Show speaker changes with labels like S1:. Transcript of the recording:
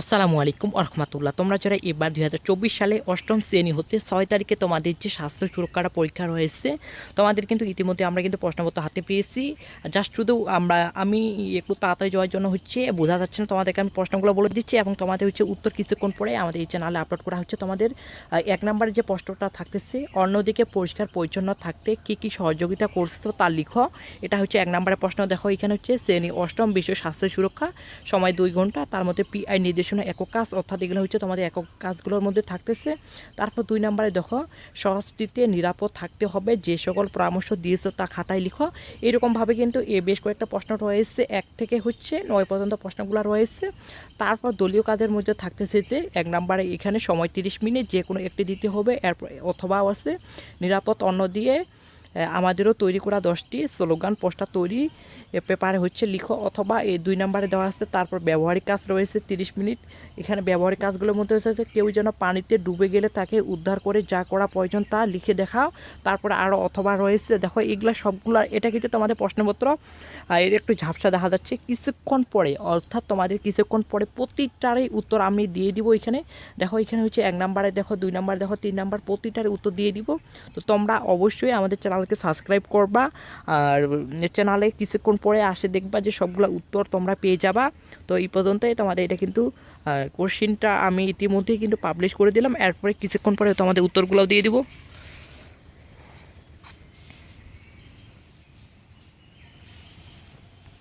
S1: আসসালামু আলাইকুম রহমতুল্লাহ তোমরা যারা এবার দুই হাজার চব্বিশ সালে অষ্টম শ্রেণি হতে ছয় তারিখে তোমাদের যে স্বাস্থ্য সুরক্ষাটা পরীক্ষা রয়েছে, তোমাদের কিন্তু ইতিমধ্যে আমরা কিন্তু প্রশ্নপত্র হাতে পেয়েছি। জাস্ট শুধু আমরা, আমি একটু তাড়াতাড়ি যাওয়ার জন্য হচ্ছে, বোঝা যাচ্ছে না তোমাদেরকে আমি প্রশ্নগুলো বলে দিচ্ছি এবং তোমাদের হচ্ছে উত্তর কিছুক্ষণ পরে আমাদের এই চ্যানেলে আপলোড করা হচ্ছে তোমাদের এক নম্বরে যে প্রশ্নটা থাকতেছে, অন্যদিকে পরিষ্কার পরিচ্ছন্ন থাকতে কি কি সহযোগিতা করছ তা লিখো। এটা হচ্ছে এক নম্বরের প্রশ্ন, দেখো এখানে হচ্ছে শ্রেণি অষ্টম বিশ্ব স্বাস্থ্য সুরক্ষা, সময় দুই ঘণ্টা, তার মধ্যে পিআই নির্দেশনা একক কাজ, অর্থাৎ এগুলো হচ্ছে তোমাদের একক কাজগুলোর মধ্যে থাকতেছে। তারপর দুই নম্বরে দেখো, সংস্কৃতিতে নিরাপদ থাকতে হবে, যে সকল পরামর্শ দিয়েছে তা খাতায় লিখো। এরকমভাবে কিন্তু এ বেশ কয়েকটা প্রশ্ন রয়েছে। এক থেকে হচ্ছে নয় পর্যন্ত প্রশ্নগুলো রয়েছে। তারপর দলীয় কাজের মধ্যে থাকতেছে যে, এক নম্বরে এখানে সময় তিরিশ মিনিট যে কোনো একটি দিতে হবে, এরপর অথবা আছে। নিরাপদ অন্য দিয়ে আমাদেরও তৈরি করা দশটি স্লোগান, পোস্টার তৈরি পেপারে হচ্ছে লিখো অথবা এই দুই নাম্বারে দেওয়া আছে, তারপর ব্যবহারিক কাজ রয়েছে তিরিশ মিনিট। এখানে ব্যবহারিক কাজগুলোর মধ্যে হচ্ছে কেউ যেন পানিতে ডুবে গেলে তাকে উদ্ধার করে যা করা প্রয়োজন তা লিখে দেখাও। তারপরে আরও অথবা রয়েছে, দেখো এগুলো সবগুলো, এটা কিন্তু তোমাদের প্রশ্নপত্র। এর একটু ঝাপসা দেখা যাচ্ছে, কিছুক্ষণ পরে, অর্থাৎ তোমাদের কিছুক্ষণ পরে প্রতিটারই উত্তর আমি দিয়ে দিব এখানে। দেখো এখানে হচ্ছে এক নাম্বারে, দেখো দুই নাম্বারে, দেখো তিন নাম্বার, প্রতিটারই উত্তর দিয়ে দিব। তো তোমরা অবশ্যই আমাদের চ্যানেলকে সাবস্ক্রাইব করবা আর চ্যানেলে কিছুক্ষণ পরে আসে দেখবা যে সবগুলো উত্তর তোমরা পেয়ে যাবা। তো এই পর্যন্তই তোমাদের এটা কিন্তু কোশ্চিনটা আমি ইতিমধ্যেই কিন্তু পাবলিশ করে দিলাম। এরপরে কিছুক্ষণ পরে তোমাদের উত্তরগুলোও দিয়ে দিব।